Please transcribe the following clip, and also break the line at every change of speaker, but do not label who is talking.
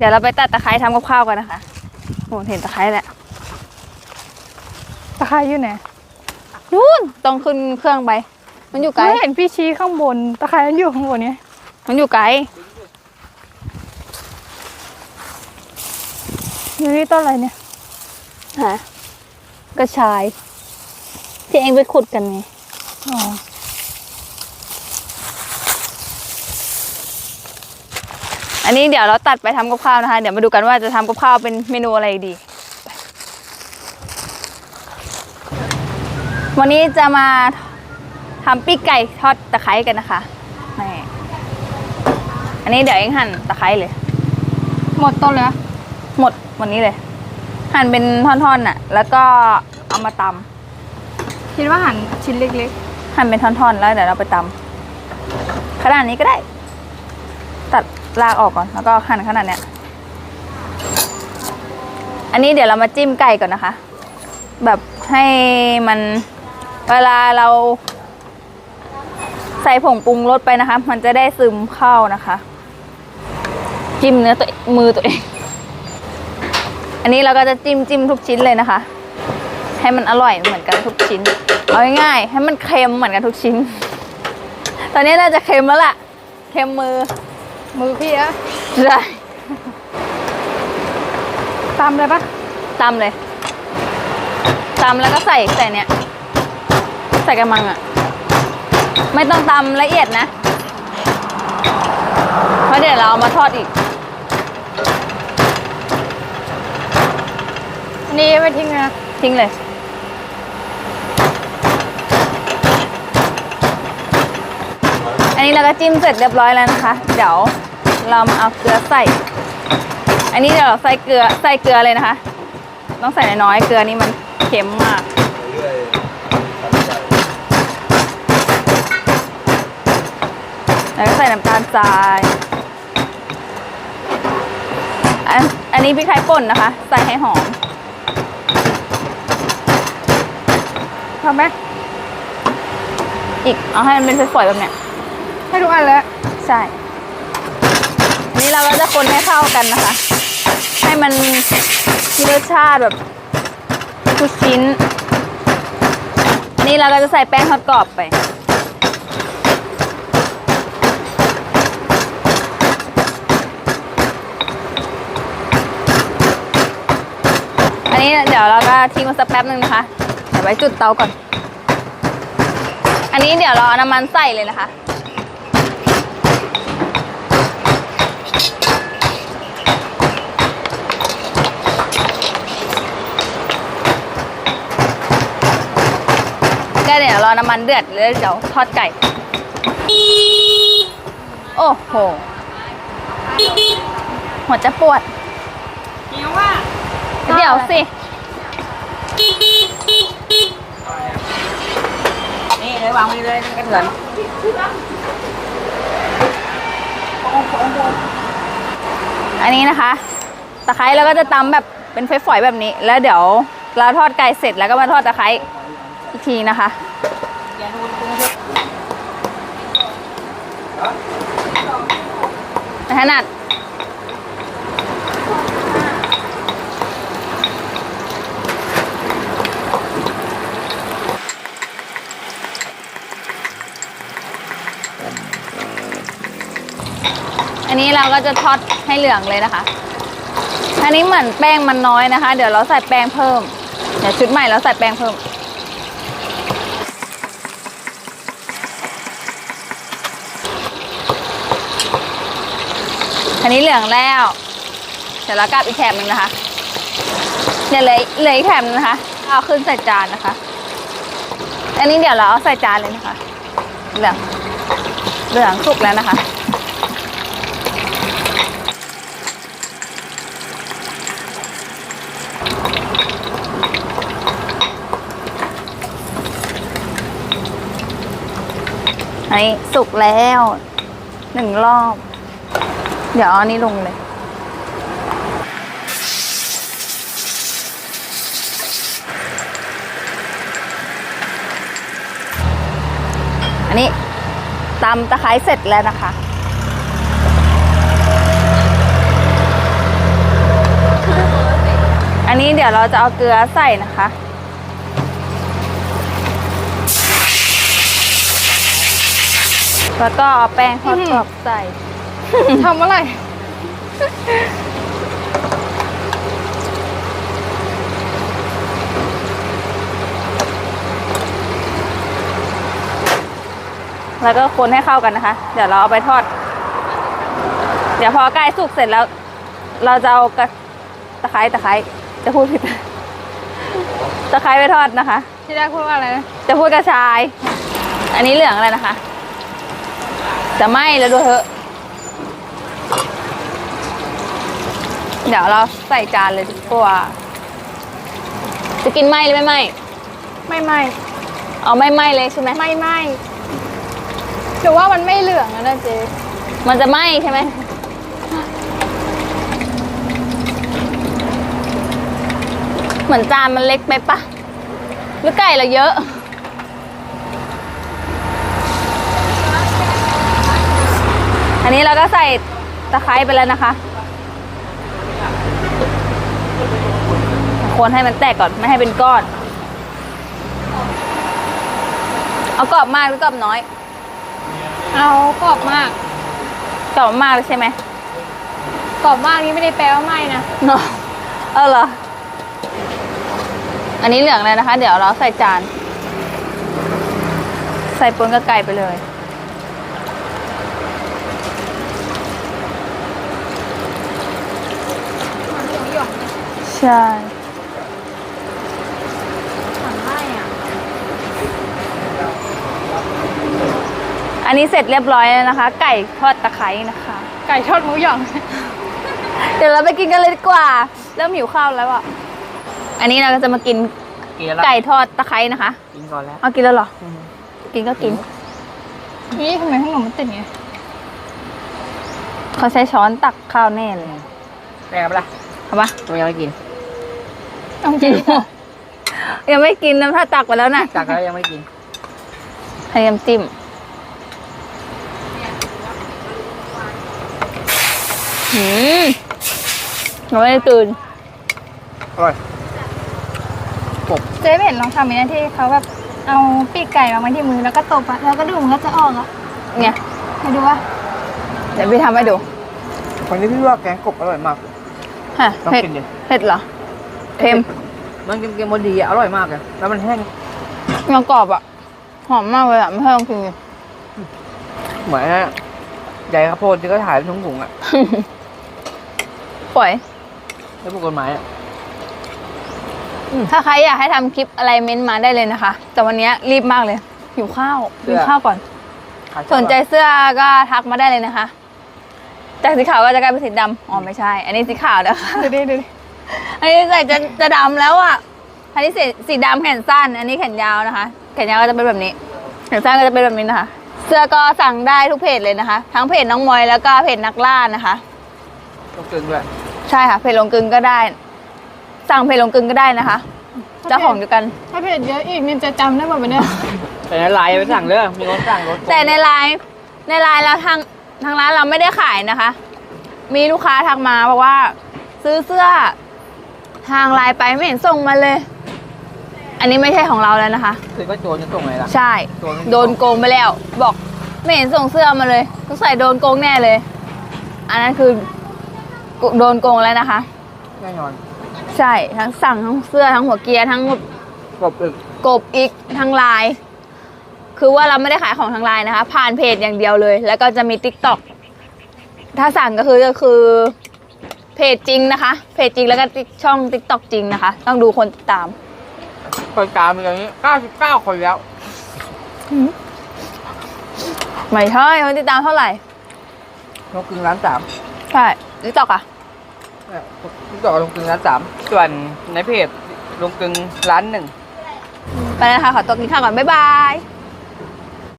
เดี๋ยวเราไปตัดตะไคร้ทำกับข้าวกันนะคะโอ้เห็นตะไคร้แหละ
ตะไคร้อยู่ไหน
นู่นต้องขึ้นเครื่องไป มันอยู่ไกล
ไม่เห็นพี่ชี้ข้างบน ตะไคร้มันอยู่ข้างบนเนี่ย
มันอยู่ไกล
อยู่นี่ต้นอะไรเนี่ย
ฮะกระชาย ที่เองไปขุดกันไง
อ๋อ
อันนี้เดี๋ยวเราตัดไปทำกับข้าวนะคะ เดี๋ยวมาดูกันว่าจะทำกับข้าวเป็นเมนูอะไรดี วันนี้จะมาทำปีกไก่ทอดตะไคร้กันนะคะนี่อันนี้เดี๋ยวเองหั่นตะไคร้เลย
หมดต้นเลยอะ
หมดวันนี้เลย หั่นเป็นท่อนๆน่ะ แล้วก็เอามาต
คิดว่าหั่นชิ้นเล็กำ
หั่นเป็นท่อนๆ แล้วเดี๋ยวเราไปตำขนาดนี้ก็ได้ ตัด รากออกก่อนแล้วก็หั่นขนาดเนี้ย อันนี้เดี๋ยวเรามาจิ้มไก่ก่อนนะคะ แบบให้มันเวลาเรา ใส่ผงปรุงรสไปนะคะ มันจะได้ซึมเข้านะคะ จิ้มเนื้อตัวมือตัวเอง อันนี้เราก็จะจิ้มจิ้มทุกชิ้นเลยนะคะ ให้มันอร่อยเหมือนกันทุกชิ้น เอาง่ายๆให้มันเค็มเหมือนกันทุกชิ้น ตอนนี้น่าจะเค็มแล้วล่ะ เค็มมือ
มือพี่อะ
ใช่
ตำเลยปะ
ตำเลยตำแล้วก็ใส่ใส่เนี้ยใส่กระมังอะไม่ต้องตำละเอียดนะเพราะเดี๋ยวเราเอามาทอดอีก
อันนี้ไม่ทิ้งนะ
ทิ้งเลย อันนี้เราก็จิ้มเสร็จเรียบร้อยแล้วนะคะ เดี๋ยวเรามาเอาเกลือใส่ อันนี้เดี๋ยวเราใส่เกลือใส่เกลือเลยนะคะ ต้องใส่น้อยๆเกลือนี่มันเค็มมากแล้วก็ใส่น้ำตาลทรายอันอันนี้พริกไทยป่นนะคะ ใส่ให้หอม
ทำไหม
อีกเอาให้มันเป็นฝอยๆแบบเนี้ย
ให้ทุกอันเลย
ใช่อันนี้เราก็จะคนให้เข้ากันนะคะ ให้มันมีรสชาติแบบทุกชิ้นนนี้เราก็จะใส่แป้งทอดกรอบไปอันนี้เดี๋ยวเราก็ทิ้งไว้สักแป๊บหนึ่งนะคะ เดี๋ยวไว้จุดเตาก่อน อันนี้เดี๋ยวเราเอาน้ำมันใส่เลยนะคะ ก็เดี๋ยวร อน้ำมันเดือดแล้วเดี๋ยวทอดไก่ โอ้โห หัวจะปวด
เดี๋ยวว่า
เดี๋ยวสิ
นี่เลยวางไว้เลยนั่นกระเถือน
อันนี้นะคะตะไคร้เราก็จะตำแบบเป็นฝอยๆแบบนี้ แล้วเดี๋ยวเราทอดไก่เสร็จแล้วก็มาทอดตะไคร้อีกทีนะคะ
อย่าดูป
ถนัดอันนี้เราก็จะทอดให้เหลืองเลยนะคะ อันนี้เหมือนแป้งมันน้อยนะคะ เดี๋ยวเราใส่แป้งเพิ่ม เดี๋ยวชุดใหม่เราใส่แป้งเพิ่ม อันนี้เหลืองแล้ว เดี๋ยวเรากลับอีกแถบหนึ่งนะคะเดี๋ยวเหลือเหลืออีกแถบนึงนะคะ เอาขึ้นใส่จานนะคะ อันนี้เดี๋ยวเราเอาใส่จานเลยนะคะ เหลือง เหลืองสุกแล้วนะคะอันนี้สุกแล้วหนึ่งรอบ เดี๋ยวอาอันนี้ลงเลย อันนี้ตำตะไคร้เสร็จแล้วนะคะ อันนี้เดี๋ยวเราจะเอาเกลือใส่นะคะแล้วก็เอาแป้งทอดกรอบใส่
ทำอะไร
แล้วก็คนให้เข้ากันนะคะ เดี๋ยวเราเอาไปทอด เดี๋ยวพอใกล้สุกเสร็จแล้ว เราจะเอากระตะไคร้ตะไคร้จะพูดผิด ตะไคร้ไปทอดนะคะ
ที่ได้พูดว่าอะไรนะ
จะพูดกระชาย อันนี้เหลืองอะไรนะคะ จะไหม้แล้วดูเถอะ เดี๋ยวเราใส่จานเลยดีกว่า จะกินไหม้หรือไม่ไหม้
ไม่ไม่
เอาไม่ไหม้เลยใช่ไหม
ไม่ไม่หรือว่ามันไม่เหลืองอะนะเจ๊
มันจะไหม้ใช่ไหมเหมือนจานมันเล็กไปปะหรือไก่เราเยอะอันนี้เราก็ใส่ตะไคร้ไปแล้วนะคะ คนให้มันแตกก่อนไม่ให้เป็นก้อน เอากรอบมากหรือกรอบน้อย
เอากรอบมาก
กรอบมากเลยใช่ไหม
กรอบมากนี่ไม่ได้แปลว่าไม่นะ
เนาะเออเหรออันนี้เหลืองเลยนะคะ เดี๋ยวเราใส่จาน ใส่ปนกับไก่ไปเลยใช่ อันนี้เสร็จเรียบร้อยแล้วนะคะ ไก่ทอดตะไคร้นะคะ
ไก่ทอดหมูหยอง
เดี๋ยวเราไปกินกันเลยดีกว่า เริ่มหิวข้าวแล้วอะ อันนี้เราก็จะมากิน
กินแล้ว
ไก่ทอดตะไคร้นะคะ
กินก่อนแล้ว
เอากินแล้วเหรอกินก็กิน
นี่ทำไมข้างหนมมันติดไง
เขาใช้ช้อนตักข้าวแน่เลย
แม่กับล่ะ
เอาปะ
ตัวยังไม่กิน
เอาจริง
ยังไม่กินน้ำถ้าตักไปแล้วนะ
จากแล้วยังไม่กิน
ให้น้ำจิ้ม หืมยังไม่ได้ตื่น
อร่อย
เจ๊ไม่เห็นลองทำไหมนะที่เขาแบบเอาปีกไก่วางไว้ที่มือแล้วก็ตบอะแล้วก็ดูมันก็จะออกอะ
เนี่ย
มาดูว่า
เดี๋ยวพี่ทำให้ดู
วันนี้พี่ว่าแกงกบอร่อยมาก
ฮะ
ต้อง
เผ็ด
กินดิ
เผ็ดเหรอเค็ม
มันเค็มๆพอดีอะอร่อยมากเลยแล้วมันแห้ง
ยังกรอบอะหอมมากเลยอะไม่ให้ลองกินเลย
เหมือนใหญ่ข้าวโพดที่ก็ถ่ายเป็นถุงๆอะ
ปล่อย
แล้วพวกกฎหมายอะ
ถ้าใครอยากให้ทำคลิปอะไรเม้นต์มาได้เลยนะคะ แต่วันนี้รีบมากเลยหิวข้าวกินข้าวก่อน
ขาย
สนใจเสื้อก็ทักมาได้เลยนะคะ จากสีขาวก็จะกลายเป็นสีดำอ๋อไม่ใช่ อันนี้สีขาวนะคะ
ดูดิดูดิ
อันนี้ใส่จะจะดำแล้วอะ อันนี้สีสีดำแขนสั้น อันนี้แขนยาวนะคะ แขนยาวก็จะเป็นแบบนี้ แขนสั้นก็จะเป็นแบบนี้นะคะ เสื้อก็สั่งได้ทุกเพจเลยนะคะ ทั้งเพจน้องมอยแล้วก็เพจนักล่านะคะ
ต้องกึ่งด้วย
ใช่ค่ะ เพจลงกึงก็ได้ สั่งเพจลงกึงก็ได้นะคะเจ้าของเดียวกัน
ถ้าเผ็ดเยอะอีกนี่จะจำได้หมดไหมเนี่ย
แต่ในไลน์ไปสั่งเด้อมีคนสั่งรถ
แต่ในไลน์ในไลน์เราทางทางร้านเราไม่ได้ขายนะคะ มีลูกค้าทักมาบอกว่า ซื้อเสื้อทางไลน์ไปไม่เห็นส่งมาเลย อันนี้ไม่ใช่ของเราแล้วนะคะ
คือก็โจรจะส่งไงล่ะ
ใช่
โดน
โดนโกงไปแล้ว บอกไม่เห็นส่งเสื้อมาเลยต้องใส่โดนโกงแน่เลย อันนั้นคือ โดนโกงแล้วนะคะ
แน่นอน
ใช่ทั้งสั่งทั้งเสื้อทั้งหัวเกียร์ทั้ง
กบอึก
กบอีกทางไลน์คือว่าเราไม่ได้ขายของทางไลน์นะคะ ผ่านเพจอย่างเดียวเลย แล้วก็จะมี t ิ k t o k ถ้าสั่งก็คือก็คือเพจจริงนะคะ เพจจริงแล้วก็ช่อง t ิ k t o k จริงนะคะ ต้องดูคนติดตาม
คนตามมีอย่างนี้ 99 คนแล้ว
ไม่ใช่คนติดตามเท่าไหร่
ลงกึ่งร้านสาม
ใช่ t ิ k t o k อะ
เนี่ย ทุกดอกลงกึงร้านสามส่วนในเพจลงกึงร้านหนึ่ง
ไปแล้วนะคะขอตัวกินข้าวก่อนบ๊ายบาย